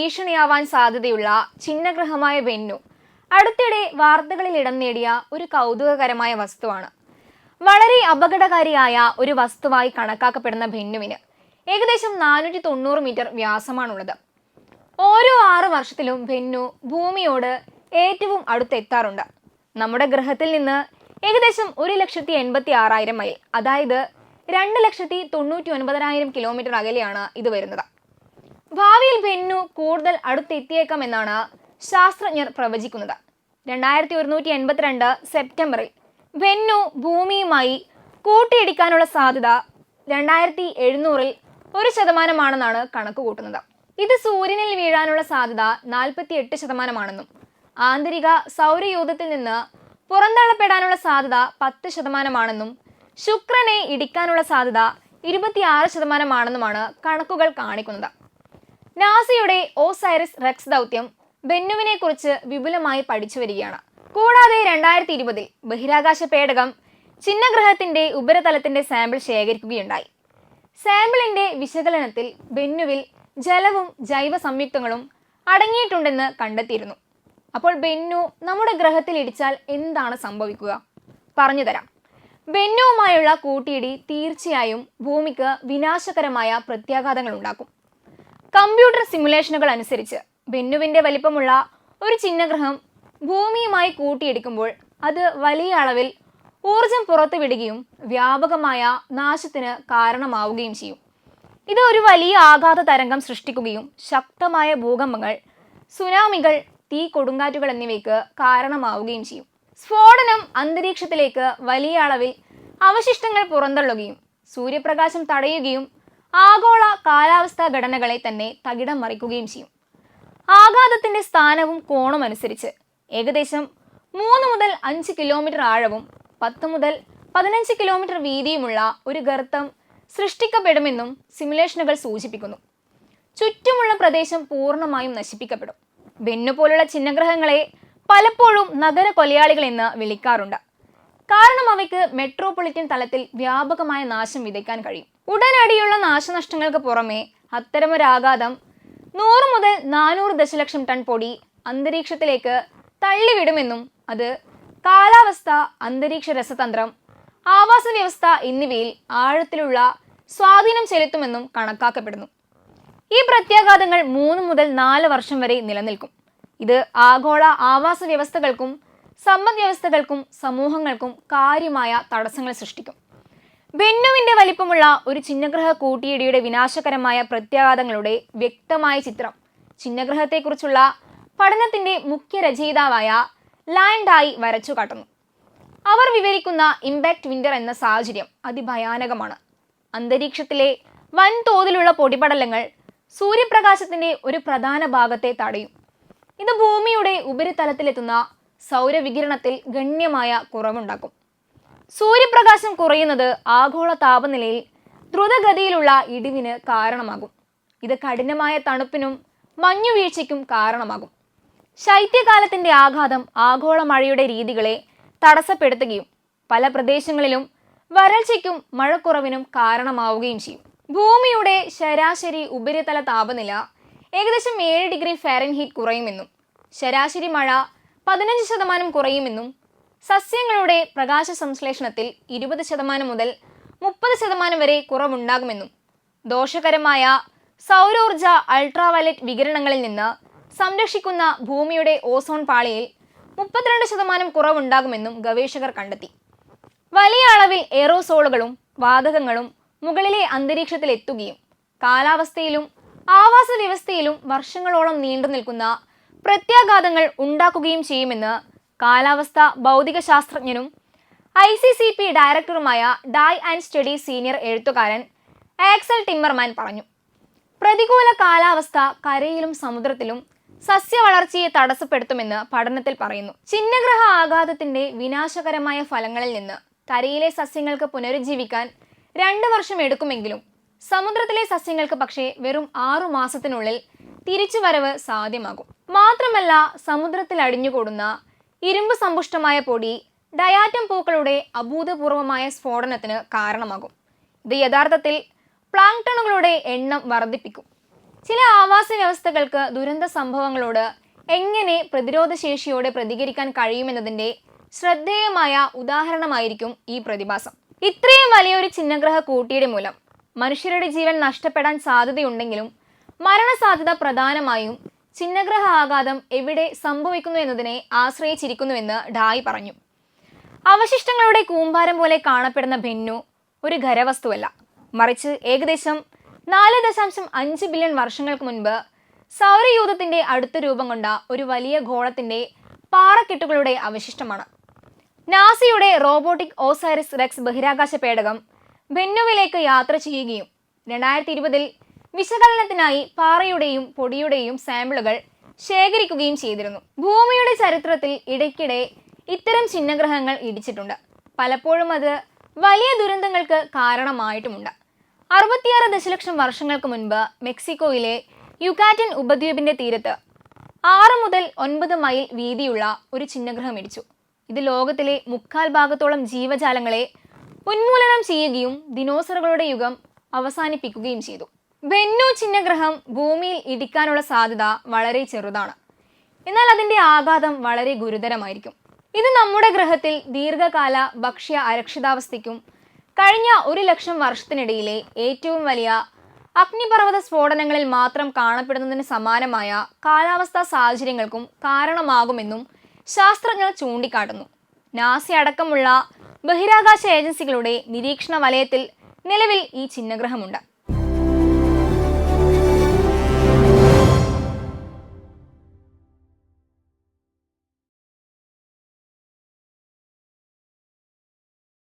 ഭീഷണിയാവാൻ സാധ്യതയുള്ള ചിഹ്നഗ്രഹമായ വെന്നു. അടുത്തിടെ വാർത്തകളിൽ ഇടം നേടിയ ഒരു കൗതുകകരമായ വസ്തുവാണ്. വളരെ അപകടകാരിയായ ഒരു വസ്തുവായി കണക്കാക്കപ്പെടുന്ന ഭെന്നുവിന് ഏകദേശം നാനൂറ്റി തൊണ്ണൂറ് മീറ്റർ വ്യാസമാണുള്ളത്. ഓരോ ആറു വർഷത്തിലും ഭെന്നു ഭൂമിയോട് ഏറ്റവും അടുത്തെത്താറുണ്ട്. നമ്മുടെ ഗ്രഹത്തിൽ നിന്ന് ഏകദേശം ഒരു ലക്ഷത്തി എൺപത്തി ആറായിരം മൈൽ അതായത് രണ്ട് ലക്ഷത്തി തൊണ്ണൂറ്റി ഒൻപതിനായിരം കിലോമീറ്റർ അകലെയാണ് ഇത് വരുന്നത്. ഭാവിയിൽ ബെന്നു കൂടുതൽ അടുത്തെത്തിയേക്കാമെന്നാണ് ശാസ്ത്രജ്ഞർ പ്രവചിക്കുന്നത്. രണ്ടായിരത്തി ഒരുന്നൂറ്റി എൺപത്തിരണ്ട് സെപ്റ്റംബറിൽ ബെന്നു ഭൂമിയുമായി കൂട്ടിയിടിക്കാനുള്ള സാധ്യത രണ്ടായിരത്തി എഴുന്നൂറിൽ ഒരു ശതമാനമാണെന്നാണ് കണക്ക് കൂട്ടുന്നത്. ഇത് സൂര്യനിൽ വീഴാനുള്ള സാധ്യത നാൽപ്പത്തി എട്ട് ശതമാനമാണെന്നും ആന്തരിക സൗരയൂഥത്തിൽ നിന്ന് പുറന്തള്ളപ്പെടാനുള്ള സാധ്യത പത്ത് ശതമാനമാണെന്നും ശുക്രനെ ഇടിക്കാനുള്ള സാധ്യത ഇരുപത്തിയാറ് ശതമാനമാണെന്നുമാണ് കണക്കുകൾ കാണിക്കുന്നത്. നാസയുടെ ഓസൈറിസ് റെക്സ് ദൗത്യം ബെന്നുവിനെ കുറിച്ച് വിപുലമായി പഠിച്ചു വരികയാണ് കൂടാതെ രണ്ടായിരത്തി ഇരുപതിൽ ബഹിരാകാശ പേടകം ചിഹ്നഗ്രഹത്തിന്റെ ഉപരിതലത്തിന്റെ സാമ്പിൾ ശേഖരിക്കുകയുണ്ടായി. സാമ്പിളിന്റെ വിശകലനത്തിൽ ബെന്നുവിൽ ജലവും ജൈവ സംയുക്തങ്ങളും അടങ്ങിയിട്ടുണ്ടെന്ന് കണ്ടെത്തിയിരുന്നു. അപ്പോൾ ബെന്നു നമ്മുടെ ഗ്രഹത്തിൽ ഇടിച്ചാൽ എന്താണ് സംഭവിക്കുക? പറഞ്ഞു തരാം. ബെന്നുവുമായുള്ള കൂട്ടിയിടി തീർച്ചയായും ഭൂമിക്ക് വിനാശകരമായ പ്രത്യാഘാതങ്ങൾ ഉണ്ടാക്കും. കമ്പ്യൂട്ടർ സിമുലേഷനുകൾ അനുസരിച്ച് ബെന്നുവിന്റെ വലിപ്പമുള്ള ഒരു ചിഹ്നഗ്രഹം ഭൂമിയുമായി കൂട്ടിയിടിക്കുമ്പോൾ അത് വലിയ അളവിൽ ഊർജം പുറത്തുവിടുകയും വ്യാപകമായ നാശത്തിന് കാരണമാവുകയും ചെയ്യും. ഇത് ഒരു വലിയ ആഘാത തരംഗം സൃഷ്ടിക്കുകയും ശക്തമായ ഭൂകമ്പങ്ങൾ സുനാമികൾ തീ കൊടുങ്കാറ്റുകൾ എന്നിവയ്ക്ക് കാരണമാവുകയും ചെയ്യും. സ്ഫോടനം അന്തരീക്ഷത്തിലേക്ക് വലിയ അളവിൽ അവശിഷ്ടങ്ങൾ പുറന്തള്ളുകയും സൂര്യപ്രകാശം തടയുകയും ആഗോള കാലാവസ്ഥാ ഘടനകളെ തന്നെ തകിടം മറിക്കുകയും ചെയ്യും. ആഘാതത്തിന്റെ സ്ഥാനവും കോണും അനുസരിച്ച് ഏകദേശം മൂന്ന് മുതൽ അഞ്ച് കിലോമീറ്റർ ആഴവും പത്ത് മുതൽ പതിനഞ്ച് കിലോമീറ്റർ വീതിയുമുള്ള ഒരു ഗർത്തം സൃഷ്ടിക്കപ്പെടുമെന്നും സിമുലേഷനുകൾ സൂചിപ്പിക്കുന്നു. ചുറ്റുമുള്ള പ്രദേശം പൂർണമായും നശിപ്പിക്കപ്പെടും. ബെന്നു പോലുള്ള ചിഹ്നഗ്രഹങ്ങളെ പലപ്പോഴും നഗര കൊലയാളികൾ എന്ന് വിളിക്കാറുണ്ട്. കാരണം അവയ്ക്ക് മെട്രോപൊളിറ്റൻ തലത്തിൽ വ്യാപകമായ നാശം വിതയ്ക്കാൻ കഴിയും. ഉടനടിയുള്ള നാശനഷ്ടങ്ങൾക്ക് പുറമെ അത്തരമൊരാഘാതം നൂറ് മുതൽ നാനൂറ് ദശലക്ഷം ടൺ പൊടി അന്തരീക്ഷത്തിലേക്ക് തള്ളിവിടുമെന്നും അത് കാലാവസ്ഥ അന്തരീക്ഷ രസതന്ത്രം ആവാസ വ്യവസ്ഥ എന്നിവയിൽ ആഴത്തിലുള്ള സ്വാധീനം ചെലുത്തുമെന്നും കണക്കാക്കപ്പെടുന്നു. ഈ പ്രത്യാഘാതങ്ങൾ മൂന്ന് മുതൽ നാല് വർഷം വരെ നിലനിൽക്കും. ഇത് ആഗോള ആവാസ വ്യവസ്ഥകൾക്കും സമ്പദ് വ്യവസ്ഥകൾക്കും സമൂഹങ്ങൾക്കും കാര്യമായ തടസ്സങ്ങൾ സൃഷ്ടിക്കും. ബെന്നുവിന്റെ വലിപ്പമുള്ള ഒരു ചിഹ്നഗ്രഹ കൂട്ടിയിടിയുടെ വിനാശകരമായ പ്രത്യാഘാതങ്ങളുടെ വ്യക്തമായ ചിത്രം. ചിഹ്നഗ്രഹത്തെക്കുറിച്ചുള്ള പഠനത്തിന്റെ മുഖ്യ രചയിതാവായ ലാൻഡായി വരച്ചു കാട്ടുന്നു. അവർ വിവരിക്കുന്ന ഇമ്പാക്ട് വിന്റർ എന്ന സാഹചര്യം അതിഭയാനകമാണ്. അന്തരീക്ഷത്തിലെ വൻതോതിലുള്ള പൊടിപടലങ്ങൾ സൂര്യപ്രകാശത്തിന്റെ ഒരു പ്രധാന ഭാഗത്തെ തടയും. ഇത് ഭൂമിയുടെ ഉപരിതലത്തിലെത്തുന്ന സൗരവികിരണത്തിൽ ഗണ്യമായ കുറവുണ്ടാക്കും. സൂര്യപ്രകാശം കുറയുന്നത് ആഗോള താപനിലയിൽ ദ്രുതഗതിയിലുള്ള ഇടിവിന് കാരണമാകും. ഇത് കഠിനമായ തണുപ്പിനും മഞ്ഞുവീഴ്ചയ്ക്കും കാരണമാകും. ശൈത്യകാലത്തിന്റെ ആഘാതം ആഗോള മഴയുടെ രീതികളെ തടസ്സപ്പെടുത്തുകയും പല പ്രദേശങ്ങളിലും വരൾച്ചയ്ക്കും മഴക്കുറവിനും കാരണമാവുകയും ചെയ്യും. ഭൂമിയുടെ ശരാശരി ഉപരിതല താപനില ഏകദേശം ഏഴ് ഡിഗ്രി ഫാരൻഹീറ്റ് കുറയുമെന്നും ശരാശരി മഴ പതിനഞ്ച് ശതമാനം കുറയുമെന്നും സസ്യങ്ങളുടെ പ്രകാശ സംശ്ലേഷണത്തിൽ ഇരുപത് ശതമാനം മുതൽ മുപ്പത് ശതമാനം വരെ കുറവുണ്ടാകുമെന്നും ദോഷകരമായ സൗരോർജ അൾട്രാവയലറ്റ് വികിരണങ്ങളിൽ നിന്ന് സംരക്ഷിക്കുന്ന ഭൂമിയുടെ ഓസോൺ പാളിയിൽ മുപ്പത്തിരണ്ട് ശതമാനം കുറവുണ്ടാകുമെന്നും ഗവേഷകർ കണ്ടെത്തി. വലിയ അളവിൽ എയറോസോളുകളും വാതകങ്ങളും മുകളിലെ അന്തരീക്ഷത്തിൽ എത്തുകയും കാലാവസ്ഥയിലും ആവാസ വ്യവസ്ഥയിലും വർഷങ്ങളോളം നീണ്ടു നിൽക്കുന്ന പ്രത്യാഘാതങ്ങൾ ഉണ്ടാക്കുകയും ചെയ്യുമെന്ന് കാലാവസ്ഥ ഭൗതിക ശാസ്ത്രജ്ഞനും ഐ സി സി പി ഡയറക്ടറുമായ ഡായ് ആൻഡ് സ്റ്റഡി സീനിയർ എഴുത്തുകാരൻ ആക്സൽ ടിമ്മർമാൻ പറഞ്ഞു. പ്രതികൂല കാലാവസ്ഥ കരയിലും സമുദ്രത്തിലും സസ്യവളർച്ചയെ തടസ്സപ്പെടുത്തുമെന്ന് പഠനത്തിൽ പറയുന്നു. ചിഹ്നഗ്രഹ ആഘാതത്തിന്റെ വിനാശകരമായ ഫലങ്ങളിൽ നിന്ന് കരയിലെ സസ്യങ്ങൾക്ക് പുനരുജ്ജീവിക്കാൻ രണ്ട് വർഷം എടുക്കുമെങ്കിലും സമുദ്രത്തിലെ സസ്യങ്ങൾക്ക് പക്ഷേ വെറും ആറു മാസത്തിനുള്ളിൽ തിരിച്ചുവരവ് സാധ്യമാകും. മാത്രമല്ല സമുദ്രത്തിൽ അടിഞ്ഞുകൂടുന്ന ഇരുമ്പ് സമ്പുഷ്ടമായ പൊടി ഡയാറ്റം പൂക്കളുടെ അഭൂതപൂർവമായ സ്ഫോടനത്തിന് കാരണമാകും. ഇത് യഥാർത്ഥത്തിൽ പ്ലാങ്ടണുകളുടെ എണ്ണം വർദ്ധിപ്പിക്കും. ചില ആവാസ വ്യവസ്ഥകൾക്ക് ദുരന്ത സംഭവങ്ങളോട് എങ്ങനെ പ്രതിരോധശേഷിയോടെ പ്രതികരിക്കാൻ കഴിയുമെന്നതിന്റെ ശ്രദ്ധേയമായ ഉദാഹരണമായിരിക്കും ഈ പ്രതിഭാസം. ഇത്രയും വലിയൊരു ചിഹ്നഗ്രഹ കൂട്ടിയുടെ മൂലം മനുഷ്യരുടെ ജീവൻ നഷ്ടപ്പെടാൻ സാധ്യതയുണ്ടെങ്കിലും മരണസാധ്യത പ്രധാനമായും ചിഹ്നഗ്രഹ ആഘാതം എവിടെ സംഭവിക്കുന്നു എന്നതിനെ ആശ്രയിച്ചിരിക്കുന്നുവെന്ന് ഡായി പറഞ്ഞു. അവശിഷ്ടങ്ങളുടെ കൂമ്പാരം പോലെ കാണപ്പെടുന്ന ഭിന്നു ഒരു ഖരവസ്തുവല്ല. മറിച്ച് ഏകദേശം നാല് ദശാംശം അഞ്ച് ബില്യൺ വർഷങ്ങൾക്ക് മുൻപ് സൗരയൂഥത്തിന്റെ അടുത്ത രൂപം കൊണ്ട ഒരു വലിയ ഗോളത്തിന്റെ പാറക്കെട്ടുകളുടെ അവശിഷ്ടമാണ്. നാസയുടെ റോബോട്ടിക് ഓസൈറിസ് റെക്സ് ബഹിരാകാശ പേടകം ബെന്നുവിലേക്ക് യാത്ര ചെയ്യുകയും രണ്ടായിരത്തി ഇരുപതിൽ വിശകലനത്തിനായി പാറയുടെയും പൊടിയുടെയും സാമ്പിളുകൾ ശേഖരിക്കുകയും ചെയ്തിരുന്നു. ഭൂമിയുടെ ചരിത്രത്തിൽ ഇടയ്ക്കിടെ ഇത്തരം ചിഹ്നഗ്രഹങ്ങൾ ഇടിച്ചിട്ടുണ്ട്. പലപ്പോഴും അത് വലിയ ദുരന്തങ്ങൾക്ക് കാരണമായിട്ടുമുണ്ട്. അറുപത്തിയാറ് ദശലക്ഷം വർഷങ്ങൾക്ക് മുൻപ് മെക്സിക്കോയിലെ യുക്കാറ്റൻ ഉപദ്വീപിന്റെ തീരത്ത് ആറ് മുതൽ ഒൻപത് മൈൽ വീതിയുള്ള ഒരു ചിഹ്നഗ്രഹം ഇടിച്ചു. ഇത് ലോകത്തിലെ മുക്കാൽ ഭാഗത്തോളം ജീവജാലങ്ങളെ ഉന്മൂലനം ചെയ്യുകയും ദിനോസറുകളുടെ യുഗം അവസാനിപ്പിക്കുകയും ചെയ്തു. ബെന്നു ചിഹ്നഗ്രഹം ഭൂമിയിൽ ഇടിക്കാനുള്ള സാധ്യത വളരെ ചെറുതാണ്. എന്നാൽ അതിന്റെ ആഘാതം വളരെ ഗുരുതരമായിരിക്കും. ഇത് നമ്മുടെ ഗ്രഹത്തിൽ ദീർഘകാല ഭക്ഷ്യ അരക്ഷിതാവസ്ഥയ്ക്കും കഴിഞ്ഞ ഒരു ലക്ഷം വർഷത്തിനിടയിലെ ഏറ്റവും വലിയ അഗ്നിപർവത സ്ഫോടനങ്ങളിൽ മാത്രം കാണപ്പെടുന്നതിന് സമാനമായ കാലാവസ്ഥാ സാഹചര്യങ്ങൾക്കും കാരണമാകുമെന്നും ശാസ്ത്രജ്ഞർ ചൂണ്ടിക്കാട്ടുന്നു. നാസ അടക്കമുള്ള ബഹിരാകാശ ഏജൻസികളുടെ നിരീക്ഷണ വലയത്തിൽ നിലവിൽ ഈ ചിഹ്നഗ്രഹമുണ്ട്.